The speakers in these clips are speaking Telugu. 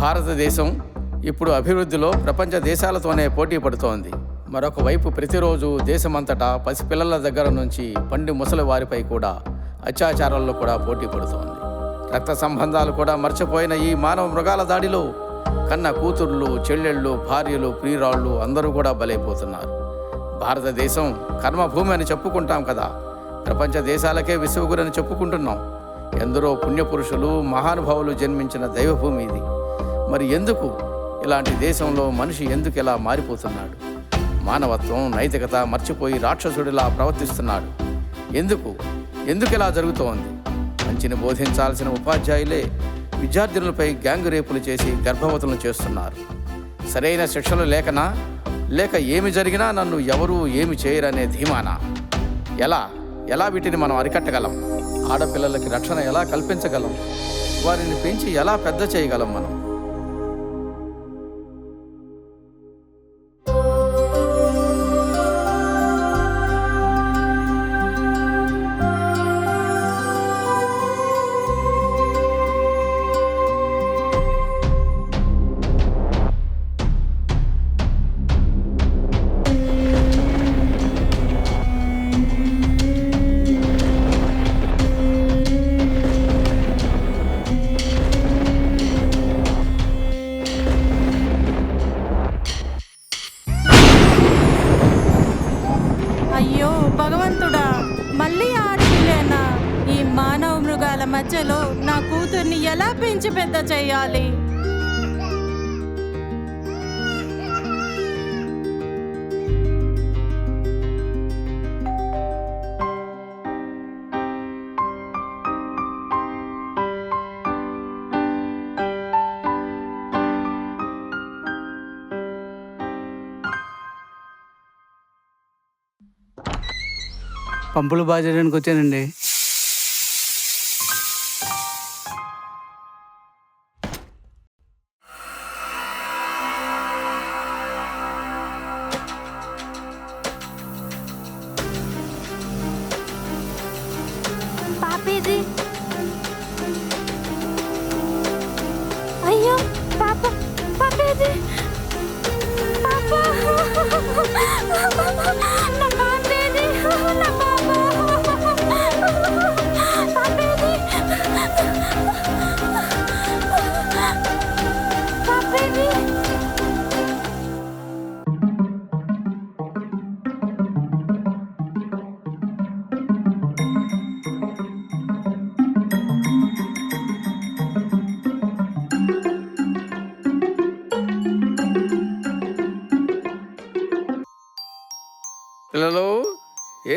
భారతదేశం ఇప్పుడు అభివృద్ధిలో ప్రపంచ దేశాలతోనే పోటీ పడుతోంది. మరొక వైపు ప్రతిరోజు దేశమంతటా పసిపిల్లల దగ్గర నుంచి పండి ముసలి వారిపై కూడా అత్యాచారాల్లో కూడా పోటీ పడుతోంది. రక్త సంబంధాలు కూడా మర్చిపోయిన ఈ మానవ మృగాల దాడిలో కన్న కూతుర్లు చెల్లెళ్ళు భార్యలు ప్రియురాళ్ళు అందరూ కూడా బలైపోతున్నారు. భారతదేశం కర్మభూమి అని చెప్పుకుంటాం కదా ప్రపంచ దేశాలకే విశ్వగురని చెప్పుకుంటున్నాం. ఎందరో పుణ్యపురుషులు మహానుభావులు జన్మించిన దైవభూమి ఇది. మరి ఎందుకు ఇలాంటి దేశంలో మనిషి ఎందుకు ఇలా మారిపోతున్నాడు? మానవత్వం నైతికత మర్చిపోయి రాక్షసుడిలా ప్రవర్తిస్తున్నాడు. ఎందుకు? ఎందుకు ఇలా జరుగుతోంది? మంచిని బోధించాల్సిన ఉపాధ్యాయులే విద్యార్థినులపై గ్యాంగ్ రేపులు చేసి గర్భవతులను చేస్తున్నారు. సరైన శిక్షలు లేకనా? లేక ఏమి జరిగినా నన్ను ఎవరూ ఏమి చేయరనే ధీమానా? ఎలా? ఎలా వీటిని మనం అరికట్టగలం? ఆడపిల్లలకి రక్షణ ఎలా కల్పించగలం? వారిని పెంచి ఎలా పెద్ద చేయగలం మనం? పంపులు బాగా చేయడానికి వచ్చానండి.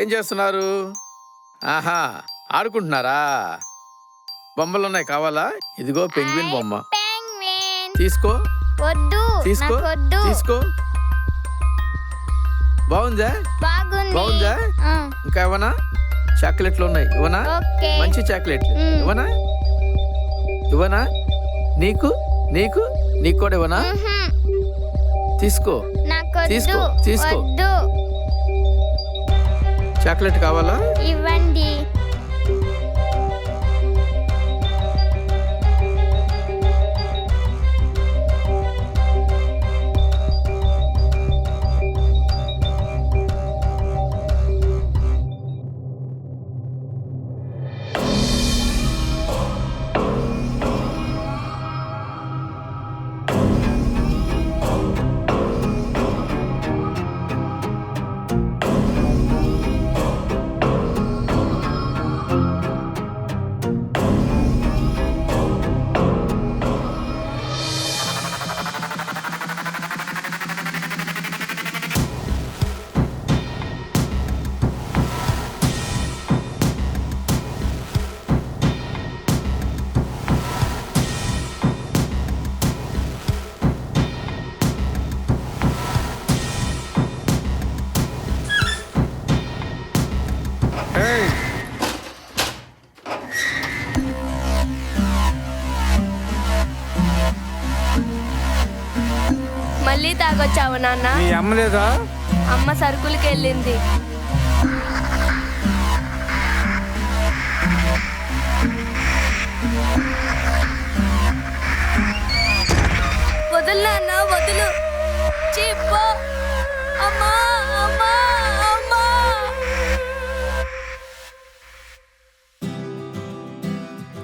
ఏం చేస్తున్నారు? ఆహా ఆడుకుంటున్నారా? బొమ్మలు ఉన్నాయి కావాలా? ఇదిగో పెంగ్విన్ బొమ్మ. తీసుకో. వద్దు తీసుకో తీసుకో. బాగుందా? బాగుంది. ఇంకా ఇవ్వనా? చాక్లెట్లు ఉన్నాయి. ఇవ్వనా? మంచి చాక్లెట్లు. ఇవ్వనా? ఇవ్వనా? నీకు? నీకు? నీకు కూడా ఇవ్వనా. తీసుకో. తీసుకో, తీసుకో. చాక్లెట్ కావాలా? ఇవ్వండి. తాగొచ్చావు నాన్న. మీ అమ్మ లేదా? అమ్మ సరుకులకి వెళ్ళింది.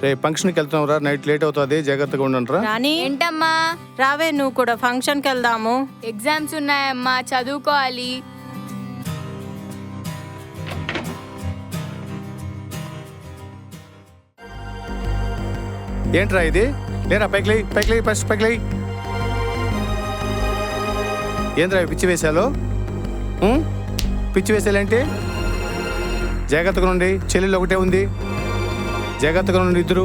రేపు ఫంక్షన్కి వెళ్తున్నాం రా నైట్ లేట్ అవుతుంది జాగ్రత్తగా ఉండండి రాణి? ఏంటమ్మా? రావే నువ్వు కూడా ఫంక్షన్కి వెళ్దాము. ఎగ్జామ్స్ ఉన్నాయమ్మా చదువుకోవాలి. ఏంట్రా ఇది? లేరా పైకి లేయి పైకి లేయి ఫస్ట్ పైకి లేయి. ఏంట్రా ఇవి పిచ్చి వేసాలు ఉం? పిచ్చి వేసాలంటే జాగ్రత్తగా ఉండి చెల్లెలు ఒకటే ఉంది. జాగ్రత్తగా ఉండి ఇద్దరు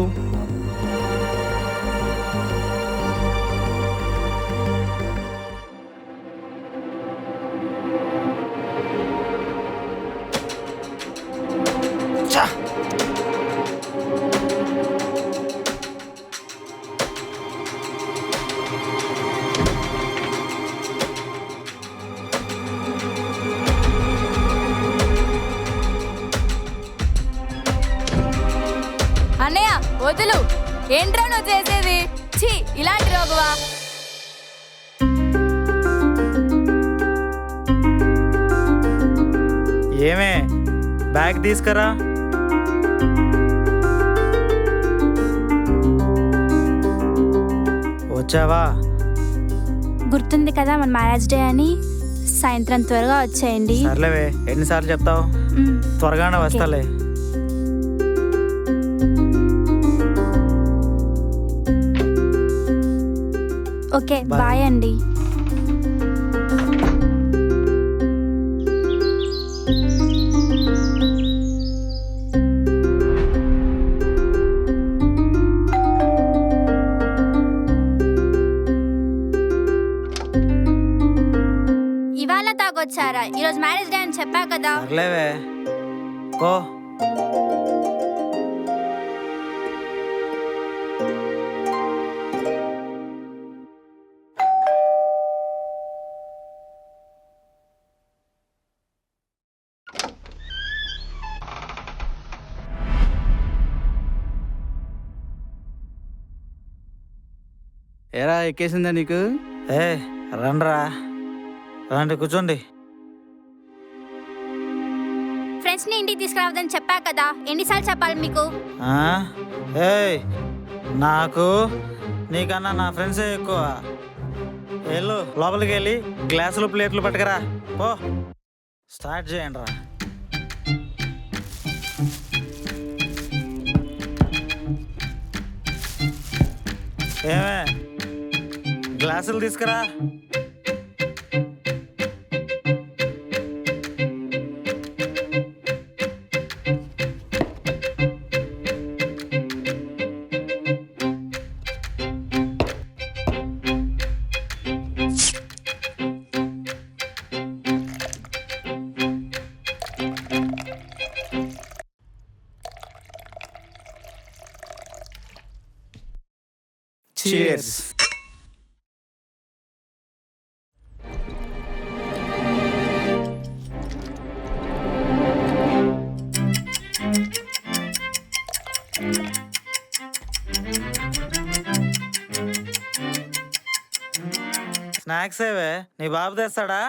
తీసుకురా. వచ్చావా? గుర్తుంది కదా మన మ్యారేజ్ డే అని? సాయంత్రం త్వరగా వచ్చేయండి. సర్లేవే ఎన్నిసార్లు చెప్తావు? త్వరగానే వస్తాలే. ఓకే బాయ్ అండి. తాగొచ్చారా ఈరోజు మ్యారేజ్ డే అని చెప్పా కదా. పో. ఎరా ఎక్కేసిందా నీకు? ఏ రండ్రా. రండి కూర్చోండి. ఫ్రెండ్స్ని ఇంటికి తీసుకురావద్దని చెప్పా కదా. ఎన్నిసార్లు చెప్పాలి మీకు? ఆ? ఏయ్ నాకు నీకన్నా నా ఫ్రెండ్సే ఎక్కువ. వెళ్ళు లోపలికి వెళ్ళి గ్లాసులు ప్లేట్లు పట్టుకురా. పో. స్టార్ట్ చేయండి రా. ఏమే? గ్లాసులు తీసుకురా. Cheers. స్నాక్స్ ఏవే నీ బాబు తెస్తాడా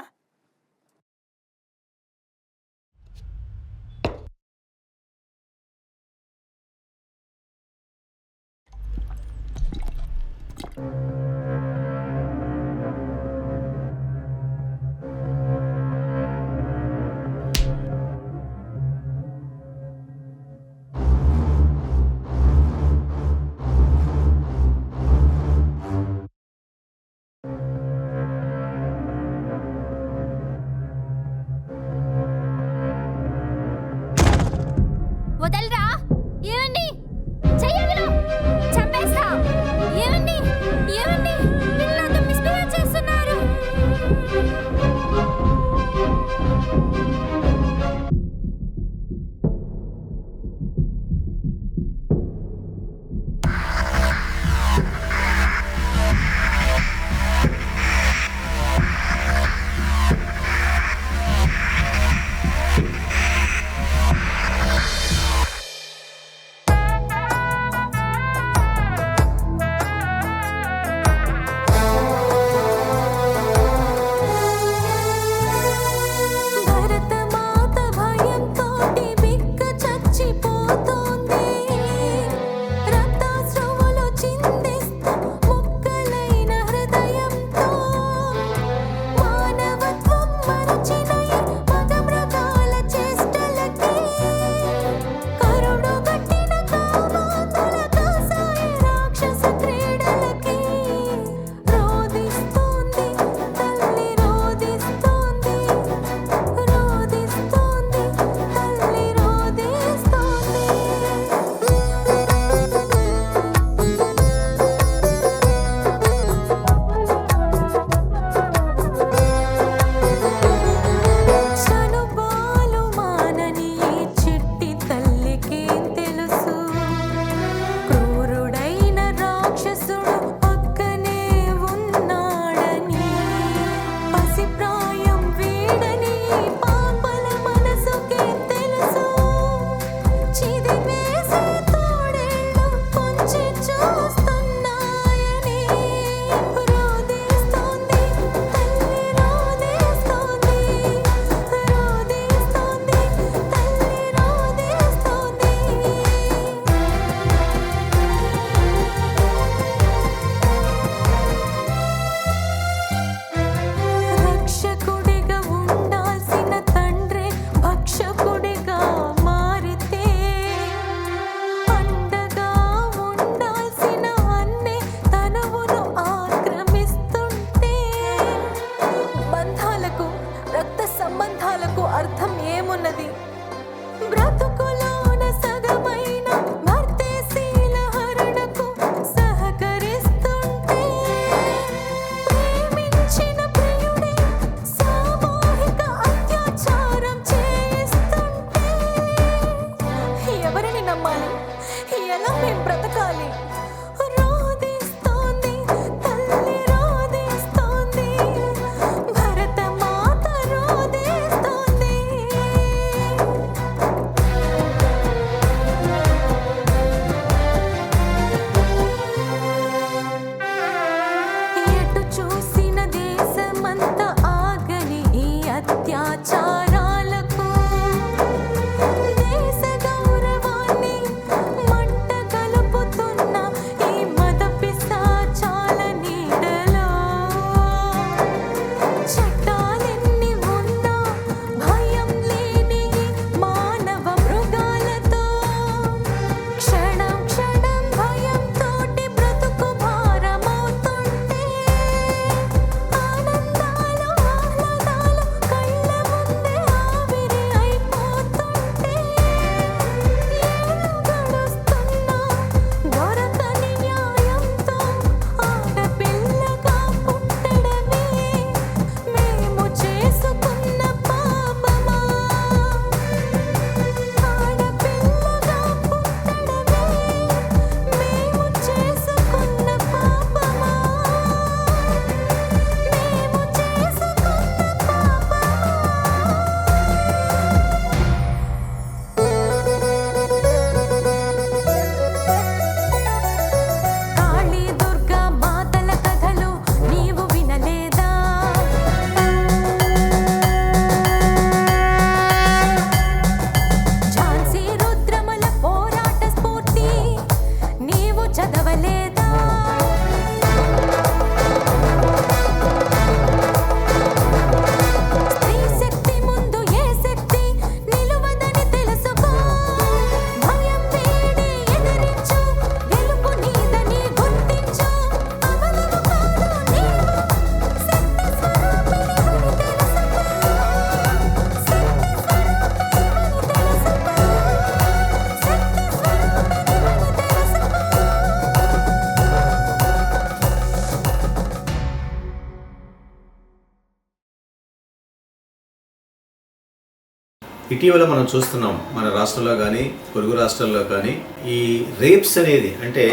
ఇటీవల మనం చూస్తున్నాం మన రాష్ట్రంలో కానీ పొరుగు రాష్ట్రాల్లో కానీ ఈ రేప్స్ అనేది అంటే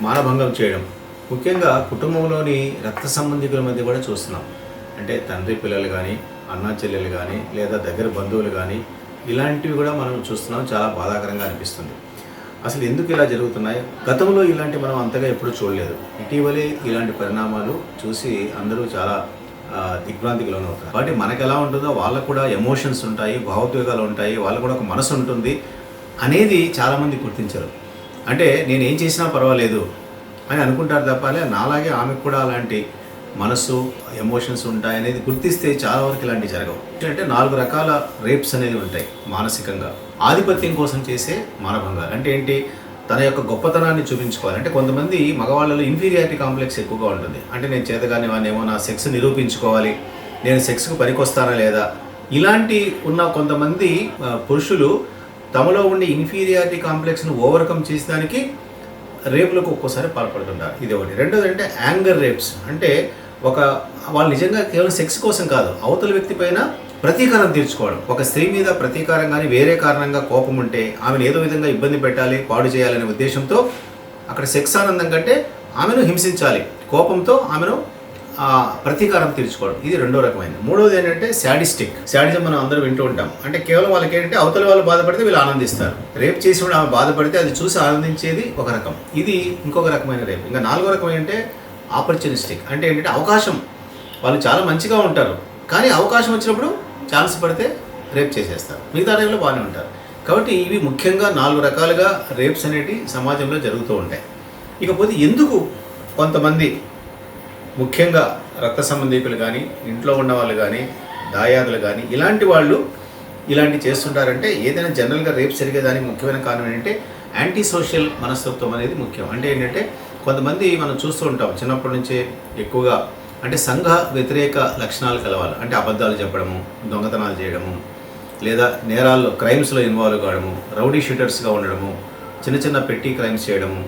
మానభంగం చేయడం. ముఖ్యంగా కుటుంబంలోని రక్త సంబంధికుల మధ్య కూడా చూస్తున్నాం. అంటే తండ్రి పిల్లలు కానీ అన్నా చెల్లెలు కానీ లేదా దగ్గర బంధువులు కానీ ఇలాంటివి కూడా మనం చూస్తున్నాం. చాలా బాధాకరంగా అనిపిస్తుంది. అసలు ఎందుకు ఇలా జరుగుతున్నాయి? గతంలో ఇలాంటి మనం అంతగా ఎప్పుడూ చూడలేదు. ఇటీవలే ఇలాంటి పరిణామాలు చూసి అందరూ చాలా దిగ్భ్రాంతికి లోనవుతారు కాబట్టి మనకు ఎలా ఉంటుందో వాళ్ళకు కూడా ఎమోషన్స్ ఉంటాయి భావోద్వేగాలు ఉంటాయి వాళ్ళకు కూడా ఒక మనసు ఉంటుంది అనేది చాలామంది గుర్తించరు. అంటే నేను ఏం చేసినా పర్వాలేదు అని అనుకుంటారు తప్ప నాలాగే ఆమెకు కూడా అలాంటి మనసు ఎమోషన్స్ ఉంటాయి అనేది గుర్తిస్తే చాలా వరకు ఇలాంటివి జరగవు. అంటే నాలుగు రకాల రేప్స్ అనేవి ఉంటాయి మానసికంగా. ఆధిపత్యం కోసం చేసే మానభంగాలు. అంటే ఏంటి? తన యొక్క గొప్పతనాన్ని చూపించుకోవాలి. అంటే కొంతమంది మగవాళ్ళలో ఇన్ఫీరియారిటీ కాంప్లెక్స్ ఎక్కువగా ఉంటుంది. అంటే నేను చేతగానే వాడిని ఏమో నా సెక్స్ నిరూపించుకోవాలి. నేను సెక్స్కు పనికొస్తానా లేదా? ఇలాంటి ఉన్న కొంతమంది పురుషులు తమలో ఉండే ఇన్ఫీరియారిటీ కాంప్లెక్స్ను ఓవర్కమ్ చేసేదానికి రేపులకు ఒక్కోసారి పాల్పడుతుంటారు. ఇది ఒకటి. రెండోది అంటే యాంగర్ రేప్స్ అంటే ఒక వాళ్ళు నిజంగా కేవలం సెక్స్ కోసం కాదు అవతల వ్యక్తి పైన ప్రతీకారం తీర్చుకోవడం. ఒక స్త్రీ మీద ప్రతీకారం కానీ వేరే కారణంగా కోపం ఉంటే ఆమెను ఏదో విధంగా ఇబ్బంది పెట్టాలి పాడు చేయాలనే ఉద్దేశంతో అక్కడ సెక్స్ ఆనందం కంటే ఆమెను హింసించాలి. కోపంతో ఆమెను ప్రతీకారం తీర్చుకోవడం. ఇది రెండో రకమైనది. మూడోది ఏంటంటే శాడిస్టిక్. శాడిజం మనం అందరూ వింటూ ఉంటాం. అంటే కేవలం వాళ్ళకి ఏంటంటే అవతల వాళ్ళు బాధపడితే వీళ్ళు ఆనందిస్తారు. రేప్ చేసినప్పుడు ఆమె బాధపడితే అది చూసి ఆనందించేది ఒక రకం. ఇది ఇంకొక రకమైన రేప్. ఇంకా నాలుగో రకం ఏంటంటే ఆపర్చునిస్టిక్. అంటే ఏంటంటే అవకాశం. వాళ్ళు చాలా మంచిగా ఉంటారు. కానీ అవకాశం వచ్చినప్పుడు ఛాన్స్ పడితే రేప్ చేసేస్తారు. మిగతా టైంలో బాగానే ఉంటారు. కాబట్టి ఇవి ముఖ్యంగా నాలుగు రకాలుగా రేప్స్ అనేవి సమాజంలో జరుగుతూ ఉంటాయి. ఇకపోతే ఎందుకు కొంతమంది ముఖ్యంగా రక్త సంబంధికులు కానీ ఇంట్లో ఉన్న వాళ్ళు కానీ దాయాదులు కానీ ఇలాంటి వాళ్ళు ఇలాంటి చేస్తుంటారంటే ఏదైనా జనరల్గా రేపు జరిగేదానికి ముఖ్యమైన కారణం ఏంటంటే యాంటీ సోషల్ మనస్తత్వం అనేది ముఖ్యం. అంటే ఏంటంటే కొంతమంది మనం చూస్తూ ఉంటాం. చిన్నప్పటి నుంచే ఎక్కువగా అంటే సంఘ వ్యతిరేక లక్షణాలు కలవాలి. అంటే అబద్ధాలు చెప్పడము దొంగతనాలు చేయడము లేదా నేరాల్లో క్రైమ్స్లో ఇన్వాల్వ్ కావడము రౌడీ షూటర్స్గా ఉండడము చిన్న చిన్న పెట్టి క్రైమ్స్ చేయడము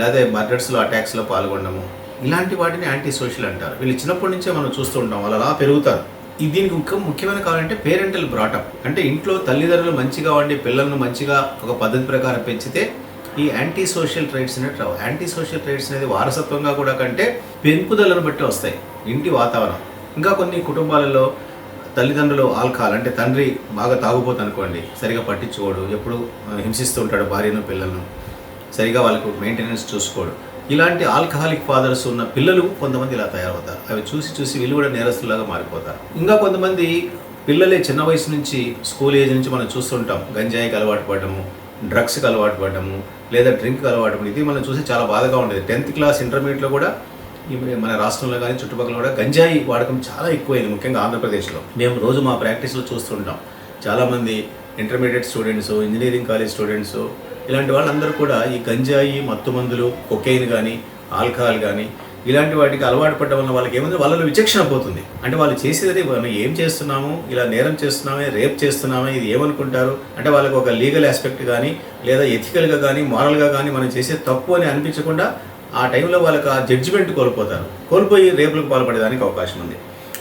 లేదా మర్డర్స్లో అటాక్స్లో పాల్గొనడము ఇలాంటి వాటిని యాంటీ సోషల్ అంటారు. వీళ్ళు చిన్నప్పటి నుంచే మనం చూస్తూ ఉంటాం వాళ్ళు అలా పెరుగుతారు. ఇది దీనికి ఇంకా ముఖ్యమైన కావాలంటే పేరెంటల్ బ్రాటప్ అంటే ఇంట్లో తల్లిదండ్రులు మంచిగా వండి పిల్లలను మంచిగా ఒక పద్ధతి ప్రకారం పెంచితే ఈ యాంటీ సోషల్ ట్రైట్స్ అనేవి రావు. యాంటీ సోషల్ ట్రైట్స్ అనేది వారసత్వంగా కూడా కంటే పెంపుదలను బట్టి వస్తాయి ఇంటి వాతావరణం. ఇంకా కొన్ని కుటుంబాలలో తల్లిదండ్రులు ఆల్కహాల్ అంటే తండ్రి బాగా తాగుపోతు అనుకోండి సరిగా పట్టించుకోడు ఎప్పుడు హింసిస్తూ ఉంటాడు భార్యను పిల్లలను సరిగా వాళ్ళకు మెయింటెనెన్స్ చూసుకోడు. ఇలాంటి ఆల్కహాలిక్ ఫాదర్స్ ఉన్న పిల్లలు కొంతమంది ఇలా తయారవుతారు. అవి చూసి చూసి వీళ్ళు కూడా నేరస్తులాగా మారిపోతారు. ఇంకా కొంతమంది పిల్లలే చిన్న వయసు నుంచి స్కూల్ ఏజ్ నుంచి మనం చూస్తుంటాం. గంజాయికి అలవాటు పడటము డ్రగ్స్కి అలవాటు పడడము లేదా డ్రింక్కి అలవాటు ఇది మనం చూసి చాలా బాధగా ఉండేది. టెన్త్ క్లాస్ ఇంటర్మీడియట్లో కూడా ఈ మన రాష్ట్రంలో కానీ చుట్టుపక్కల కూడా గంజాయి వాడకం చాలా ఎక్కువైంది ముఖ్యంగా ఆంధ్రప్రదేశ్లో. మేము రోజు మా ప్రాక్టీస్లో చూస్తుంటాం చాలామంది intermediate students engineering college students ఇలాంటి వాళ్ళందరూ కూడా ఈ గంజాయి మత్తు మందులు కొకెయిన్ కానీ ఆల్కహాల్ కానీ ఇలాంటి వాటికి అలవాటు పడ్డం వల్ల వాళ్ళకి ఏమైంది? వాళ్ళలో విచక్షణ పోతుంది. అంటే వాళ్ళు చేసేది మనం ఏం చేస్తున్నాము? ఇలా నేరం చేస్తున్నామే? రేప్ చేస్తున్నామే? ఇది ఏమనుకుంటారు? అంటే వాళ్ళకి ఒక లీగల్ ఆస్పెక్ట్ కానీ లేదా ఎథికల్గా కానీ మారల్గా కానీ మనం చేసే తప్పు అని అనిపించకుండా ఆ టైంలో వాళ్ళకి ఆ జడ్జిమెంట్ కోల్పోతారు. కోల్పోయి రేపులకు పాల్పడేదానికి అవకాశం ఉంది.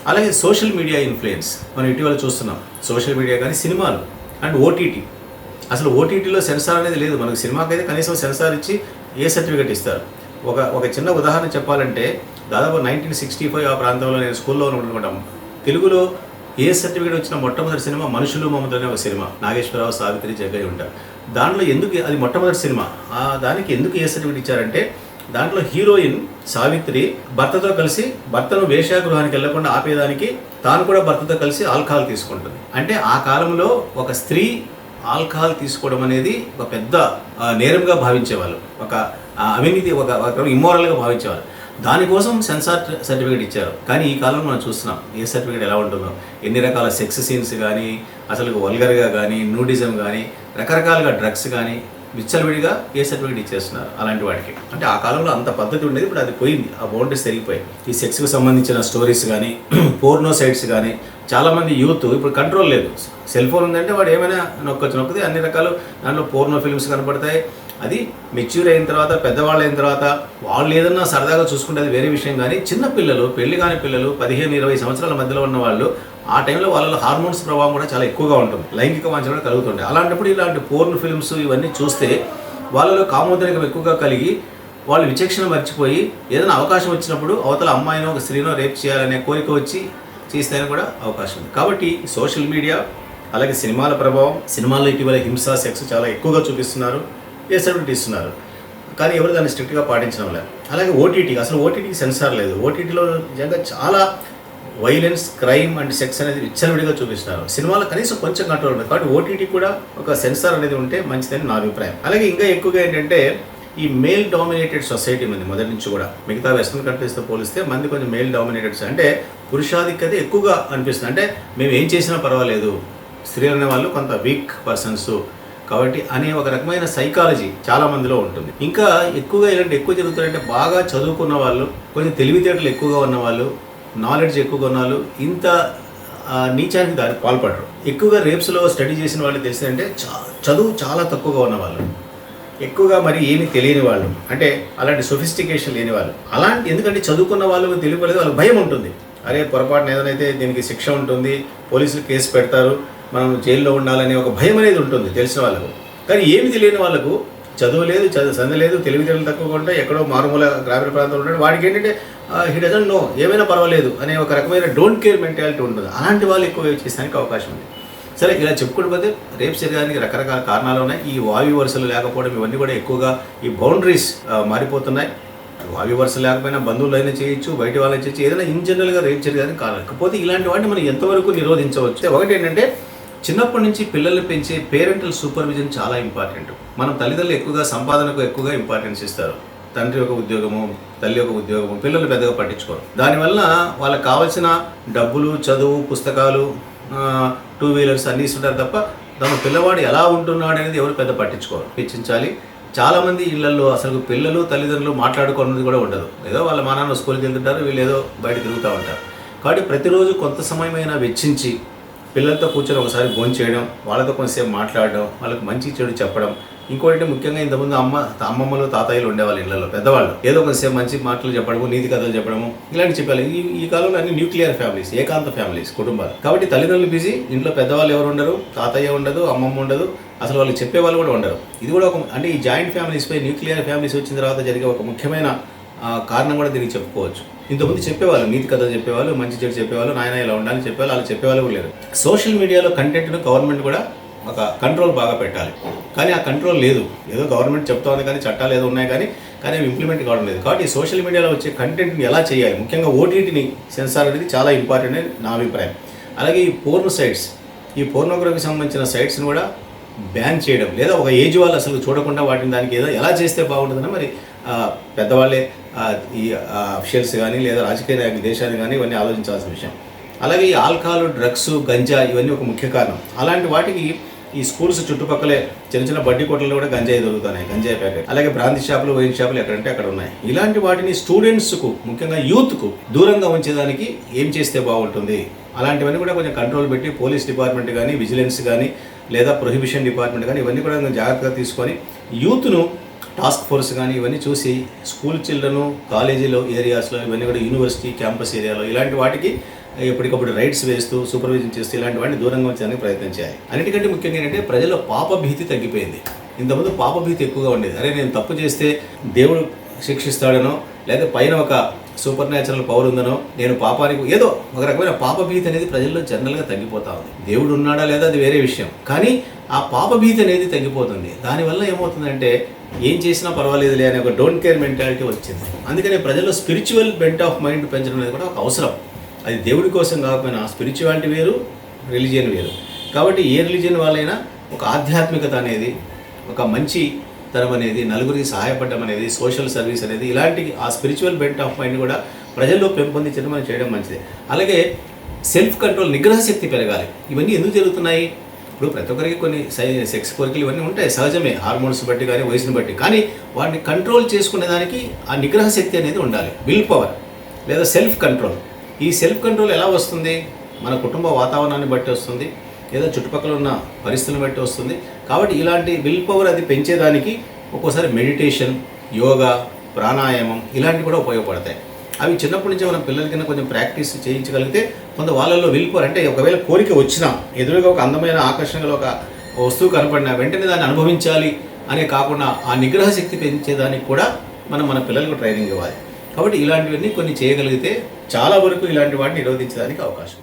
అలాగే సోషల్ మీడియా ఇన్ఫ్లుయెన్స్ మనం ఇటీవల చూస్తున్నాం. సోషల్ మీడియా కానీ సినిమాలు అండ్ ఓటీటీ అసలు ఓటీటీలో సెన్సార్ అనేది లేదు. మనకు సినిమాకైతే కనీసం సెన్సార్ ఇచ్చి ఏ సర్టిఫికేట్ ఇస్తారు? ఒక ఒక చిన్న ఉదాహరణ చెప్పాలంటే దాదాపు నైన్టీన్ సిక్స్టీ ఫైవ్ ఆ ప్రాంతంలో నేను స్కూల్లో ఉన్నటువంటి తెలుగులో ఏ సర్టిఫికేట్ వచ్చిన మొట్టమొదటి సినిమా మనుషులు మమత అనే ఒక సినిమా. నాగేశ్వరరావు సావిత్రి జగ్గయ్య ఉంటారు. దాంట్లో ఎందుకు అది మొట్టమొదటి సినిమా? ఆ దానికి ఎందుకు ఏ సర్టిఫికేట్ ఇచ్చారంటే దాంట్లో హీరోయిన్ సావిత్రి భర్తతో కలిసి భర్తను వేశ్యాగృహానికి వెళ్ళకుండా ఆపేదానికి తాను కూడా భర్తతో కలిసి ఆల్కహాల్ తీసుకుంటుంది. అంటే ఆ కాలంలో ఒక స్త్రీ ఆల్కహాల్ తీసుకోవడం అనేది ఒక పెద్ద నేరంగా భావించేవాళ్ళు. ఒక అవినీతి ఒక ఇమ్మోరల్గా భావించేవాళ్ళు దానికోసం సెన్సార్ సర్టిఫికేట్ ఇచ్చారు. కానీ ఈ కాలంలో మనం చూస్తున్నాం ఏ సర్టిఫికేట్ ఎలా ఉంటుందో. ఎన్ని రకాల సెక్స్ సీన్స్ కానీ అసలు వల్గర్గా కానీ నూడిజం కానీ రకరకాలుగా డ్రగ్స్ కానీ విచ్చలవిడిగా ఏ సర్టిఫికేట్ ఇచ్చేస్తున్నారు అలాంటి వాటికి. అంటే ఆ కాలంలో అంత పద్ధతి ఉండేది ఇప్పుడు అది పోయింది. ఆ బౌండరీస్ తెగిపోయాయి ఈ సెక్స్కి సంబంధించిన స్టోరీస్ కానీ పోర్నో సైట్స్ కానీ చాలామంది యూత్ ఇప్పుడు కంట్రోల్ లేదు. సెల్ ఫోన్ ఉందంటే వాడు ఏమైనా నొక్కొచ్చు నొక్కితే అన్ని రకాలు దాంట్లో పోర్నో ఫిల్మ్స్ కనపడతాయి. అది మెచ్యూర్ అయిన తర్వాత పెద్దవాళ్ళు అయిన తర్వాత వాళ్ళు ఏదన్నా సరదాగా చూసుకుంటే అది వేరే విషయం కానీ చిన్న పిల్లలు పెళ్ళి కాని పిల్లలు పదిహేను ఇరవై సంవత్సరాల మధ్యలో ఉన్న వాళ్ళు ఆ టైంలో వాళ్ళ హార్మోన్స్ ప్రభావం కూడా చాలా ఎక్కువగా ఉంటుంది. లైంగిక వాంఛన కూడా కలుగుతుంది అలాంటప్పుడు ఇలాంటి పోర్న్ ఫిల్మ్స్ ఇవన్నీ చూస్తే వాళ్ళలో కామోద్రేకం ఎక్కువగా కలిగి వాళ్ళు విచక్షణ మర్చిపోయి ఏదైనా అవకాశం వచ్చినప్పుడు అవతల అమ్మాయినో ఒక స్త్రీనో రేప్ చేయాలనే కోరిక వచ్చి చేస్తేనే కూడా అవకాశం ఉంది. కాబట్టి సోషల్ మీడియా అలాగే సినిమాల ప్రభావం సినిమాల్లో ఇటీవల హింస సెక్స్ చాలా ఎక్కువగా చూపిస్తున్నారు. ఏ సర్టిఫికేట్ ఇస్తున్నారు. కానీ ఎవరు దాన్ని స్ట్రిక్ట్గా పాటించడం లేదు. అలాగే ఓటీటీ అసలు ఓటీటీకి సెన్సార్ లేదు. ఓటీటీలో నిజంగా చాలా వైలెన్స్ క్రైమ్ అండ్ సెక్స్ అనేది విచ్చలవిడిగా చూపిస్తున్నారు. సినిమాలో కనీసం కొంచెం కంట్రోల్ ఉంది కాబట్టి ఓటీటీ కూడా ఒక సెన్సార్ అనేది ఉంటే మంచిదని నా అభిప్రాయం. అలాగే ఇంకా ఎక్కువగా ఏంటంటే ఈ మేల్ డామినేటెడ్ సొసైటీ మంది మొదటి నుంచి కూడా మిగతా వెస్ట్రన్ కంట్రీస్తో పోలిస్తే మంది కొంచెం మేల్ డామినేటెడ్స్ అంటే పురుషాధిక్యత ఎక్కువగా అనిపిస్తుంది. అంటే మేము ఏం చేసినా పర్వాలేదు. స్త్రీలు అనే వాళ్ళు కొంత వీక్ పర్సన్స్. కాబట్టి అనే ఒక రకమైన సైకాలజీ చాలా మందిలో ఉంటుంది. ఇంకా ఎక్కువగా ఇలాంటి ఎక్కువ జరుగుతాయంటే బాగా చదువుకున్న వాళ్ళు కొంచెం తెలివితేటలు ఎక్కువగా ఉన్నవాళ్ళు నాలెడ్జ్ ఎక్కువగా ఉన్న వాళ్ళు ఇంత నీచానికి దారి పాల్పడరు. ఎక్కువగా రేప్స్లో స్టడీ చేసిన వాళ్ళు తెలిసిందంటే చా చదువు చాలా తక్కువగా ఉన్నవాళ్ళు ఎక్కువగా మరి ఏమీ తెలియని వాళ్ళు. అంటే అలాంటి సొఫిస్టికేషన్ లేని వాళ్ళు. అలాంటి ఎందుకంటే చదువుకున్న వాళ్ళు తెలియలేదు వాళ్ళకి భయం ఉంటుంది. అరే పొరపాటున ఏదైతే దీనికి శిక్ష ఉంటుంది పోలీసులు కేసు పెడతారు మనం జైల్లో ఉండాలనే ఒక భయం అనేది ఉంటుంది తెలిసిన వాళ్ళకు. కానీ ఏమి తెలియని వాళ్ళకు చదువు లేదు చదువు సంద లేదు తెలివితేటలు తక్కువగా ఉంటాయి ఎక్కడో మారుమూల గ్రామీణ ప్రాంతంలో ఉంటాడు వాడికి ఏంటంటే హీ డజన్ నో ఏమైనా పర్వాలేదు అనే ఒక రకమైన డోంట్ కేర్ మెంటాలిటీ ఉంటుంది. అలాంటి వాళ్ళు ఎక్కువ చేసానికి అవకాశం ఉంది. సరే ఇలా చెప్పుకుంటూ పోతే రేపు శరీరానికి రకరకాల కారణాలు ఉన్నాయి. ఈ వాయు వరుసలు లేకపోవడం ఇవన్నీ కూడా ఎక్కువగా ఈ బౌండరీస్ మారిపోతున్నాయి. వాయు వరుస లేకపోయినా బంధువులు అయినా చేయొచ్చు బయట వాళ్ళని చేయొచ్చు ఏదైనా ఇన్ జనరల్గా రేపు చేయడానికి కారణం. కాకపోతే ఇలాంటి వాటిని మనం ఎంతవరకు నిరోధించవచ్చు? ఒకటి ఏంటంటే చిన్నప్పటి నుంచి పిల్లల్ని పెంచే పేరెంటల్ సూపర్విజన్ చాలా ఇంపార్టెంట్. మనం తల్లిదండ్రులు ఎక్కువగా సంపాదనకు ఎక్కువగా ఇంపార్టెన్స్ ఇస్తారు. తండ్రి ఒక ఉద్యోగము తల్లి ఒక ఉద్యోగము పిల్లలు పెద్దగా పట్టించుకోరు. దానివల్ల వాళ్ళకి కావాల్సిన డబ్బులు చదువు పుస్తకాలు టూ వీలర్స్ అన్నీ ఇస్తుంటారు తప్ప తమ పిల్లవాడు ఎలా ఉంటున్నాడు అనేది ఎవరు పెద్ద పట్టించుకోరు. హెచ్చించాలి చాలామంది ఇళ్ళలో అసలు పిల్లలు తల్లిదండ్రులు మాట్లాడుకున్నది కూడా ఉండదు. ఏదో వాళ్ళ మా నాన్న స్కూల్కి వెళ్తుంటారు వీళ్ళు ఏదో బయట తిరుగుతూ ఉంటారు. కాబట్టి ప్రతిరోజు కొంత సమయమైనా వెచ్చించి పిల్లలతో కూర్చొని ఒకసారి భోజనం చేయడం వాళ్ళతో కొంతసేపు మాట్లాడడం వాళ్ళకి మంచి చెడు చెప్పడం. ఇంకోటి ముఖ్యంగా ఇంతకుముందు అమ్మ అమ్మమ్మలు తాతయ్యలు ఉండేవాళ్ళు ఇళ్ళలో పెద్దవాళ్ళు. ఏదో కొంతసేపు మంచి మాటలు చెప్పడము నీతి కథలు చెప్పడము ఇలాంటి చెప్పాలి ఈ ఈ కాలంలో అన్ని న్యూక్లియర్ ఫ్యామిలీస్ ఏకాంత ఫ్యామిలీస్ కుటుంబాలు. కాబట్టి తల్లిదండ్రులు బిజీ ఇంట్లో పెద్దవాళ్ళు ఎవరు ఉండరు తాతయ్య ఉండదు అమ్మమ్మ ఉండదు అసలు వాళ్ళు చెప్పే వాళ్ళు కూడా ఉండరు. ఇది కూడా ఒక అంటే ఈ జాయింట్ ఫ్యామిలీస్ పై న్యూక్లియర్ ఫ్యామిలీస్ వచ్చిన తర్వాత జరిగే ఒక ముఖ్యమైన కారణం కూడా దీనికి చెప్పుకోవచ్చు. ఇంతకుముందు చెప్పేవాళ్ళు నీతి కథలు చెప్పేవాళ్ళు మంచి చెడు చెప్పేవాళ్ళు నాయన ఇలా ఉండాలని చెప్పేవాళ్ళు అలా చెప్పేవాళ్ళు కూడా లేరు. సోషల్ మీడియాలో కంటెంట్ను గవర్నమెంట్ కూడా ఒక కంట్రోల్ బాగా పెట్టాలి. కానీ ఆ కంట్రోల్ లేదు. ఏదో గవర్నమెంట్ చెప్తా ఉంది కానీ చట్టాలు ఏదో ఉన్నాయి కానీ కానీ అవి ఇంప్లిమెంట్ కావడం లేదు. కాబట్టి ఈ సోషల్ మీడియాలో వచ్చే కంటెంట్ని ఎలా చేయాలి? ముఖ్యంగా ఓటీటీని సెన్సార్ అనేది చాలా ఇంపార్టెంట్ అని నా అభిప్రాయం. అలాగే ఈ పోర్న్ సైట్స్ ఈ పోర్నోగ్రఫీకి సంబంధించిన సైట్స్ని కూడా బ్యాన్ చేయడం లేదా ఒక ఏజ్ వాళ్ళు అసలు చూడకుండా వాటిని దానికి ఏదో ఎలా చేస్తే బాగుంటుందని మరి పెద్దవాళ్ళే ఈ అఫిషియల్స్ కానీ లేదా రాజకీయ నాయకులు దేశాన్ని కానీ ఇవన్నీ ఆలోచించాల్సిన విషయం. అలాగే ఈ ఆల్కహాల్ డ్రగ్స్ గంజా ఇవన్నీ ఒక ముఖ్య కారణం. అలాంటి వాటికి ఈ స్కూల్స్ చుట్టుపక్కలే చిన్న చిన్న బడ్డీ కొట్టలు కూడా గంజాయి దొరుకుతున్నాయి గంజాయి ప్యాకెట్. అలాగే బ్రాంతి షాపులు వైన్ షాపులు ఎక్కడంటే అక్కడ ఉన్నాయి. ఇలాంటి వాటిని స్టూడెంట్స్కు ముఖ్యంగా యూత్కు దూరంగా ఉంచేదానికి ఏం చేస్తే బాగుంటుంది? అలాంటివన్నీ కూడా కొంచెం కంట్రోల్ పెట్టి పోలీస్ డిపార్ట్మెంట్ కానీ విజిలెన్స్ కానీ లేదా ప్రొహిబిషన్ డిపార్ట్మెంట్ కానీ ఇవన్నీ కూడా జాగ్రత్తగా తీసుకొని యూత్ను టాస్క్ ఫోర్స్ కానీ ఇవన్నీ చూసి స్కూల్ చిల్డ్రన్ కాలేజీలో ఏరియాస్లో ఇవన్నీ కూడా యూనివర్సిటీ క్యాంపస్ ఏరియాలో ఇలాంటి వాటికి ఎప్పటికప్పుడు రైట్స్ వేస్తూ సూపర్విజన్ చేస్తూ ఇలాంటి వాటిని దూరంగా ఉంచడానికి ప్రయత్నం చేయాలి. అన్నిటికంటే ముఖ్యంగా ఏంటంటే ప్రజల్లో పాపభీతి తగ్గిపోయింది. ఇంతకుముందు పాపభీతి ఎక్కువగా ఉండేది. అరే నేను తప్పు చేస్తే దేవుడు శిక్షిస్తాడనో లేదా పైన ఒక సూపర్ న్యాచురల్ పవర్ ఉందనో నేను పాపానికి ఏదో ఒక రకమైన పాప భీతి అనేది ప్రజల్లో జనరల్గా తగ్గిపోతా ఉంది. దేవుడు ఉన్నాడా లేదా అది వేరే విషయం. కానీ ఆ పాప భీతి అనేది తగ్గిపోతుంది. దానివల్ల ఏమవుతుందంటే ఏం చేసినా పర్వాలేదులే అనే ఒక డోంట్ కేర్ మెంటాలిటీ వచ్చింది. అందుకని ప్రజల్లో స్పిరిచువల్ బెంట్ ఆఫ్ మైండ్ పెంచడం అనేది కూడా ఒక అవసరం. అది దేవుడి కోసం కాకపోయినా స్పిరిచువాలిటీ వేరు రిలీజియన్ వేరు. కాబట్టి ఏ రిలీజియన్ వాళ్ళైనా ఒక ఆధ్యాత్మికత అనేది ఒక మంచి తరం అనేది నలుగురికి సహాయపడడం అనేది సోషల్ సర్వీస్ అనేది ఇలాంటి ఆ స్పిరిచువల్ బెంట్ ఆఫ్ మైండ్ కూడా ప్రజల్లో పెంపొందించడం మనం చేయడం మంచిదే. అలాగే సెల్ఫ్ కంట్రోల్ నిగ్రహ శక్తి పెరగాలి. ఇవన్నీ ఎందుకు జరుగుతున్నాయి? ఇప్పుడు ప్రతి ఒక్కరికి కొన్ని సెక్స్ కోరికలు ఇవన్నీ ఉంటాయి. సహజమే. హార్మోన్స్ బట్టి కానీ వయసుని బట్టి. కానీ వాటిని కంట్రోల్ చేసుకునే దానికి ఆ నిగ్రహ శక్తి అనేది ఉండాలి. విల్ పవర్ లేదా సెల్ఫ్ కంట్రోల్ ఈ సెల్ఫ్ కంట్రోల్ ఎలా వస్తుంది? మన కుటుంబ వాతావరణాన్ని బట్టి వస్తుంది. లేదా చుట్టుపక్కల ఉన్న పరిస్థితులను బట్టి వస్తుంది. కాబట్టి ఇలాంటి విల్ పవర్ అది పెంచేదానికి ఒక్కోసారి మెడిటేషన్ యోగా ప్రాణాయామం ఇలాంటివి కూడా ఉపయోగపడతాయి. అవి చిన్నప్పటి నుంచి మనం పిల్లలకైనా కొంచెం ప్రాక్టీస్ చేయించగలిగితే కొంత వాళ్ళల్లో విల్ పవర్ అంటే ఒకవేళ కోరిక వచ్చినా ఎదురుగా ఒక అందమైన ఆకర్షణగా ఒక వస్తువు కనపడినా వెంటనే దాన్ని అనుభవించాలి అనే కాకుండా ఆ నిగ్రహ శక్తి పెంచేదానికి కూడా మనం మన పిల్లలకు ట్రైనింగ్ ఇవ్వాలి. కాబట్టి ఇలాంటివన్నీ కొన్ని చేయగలిగితే చాలా వరకు ఇలాంటి వాటిని నిరోధించడానికి అవకాశం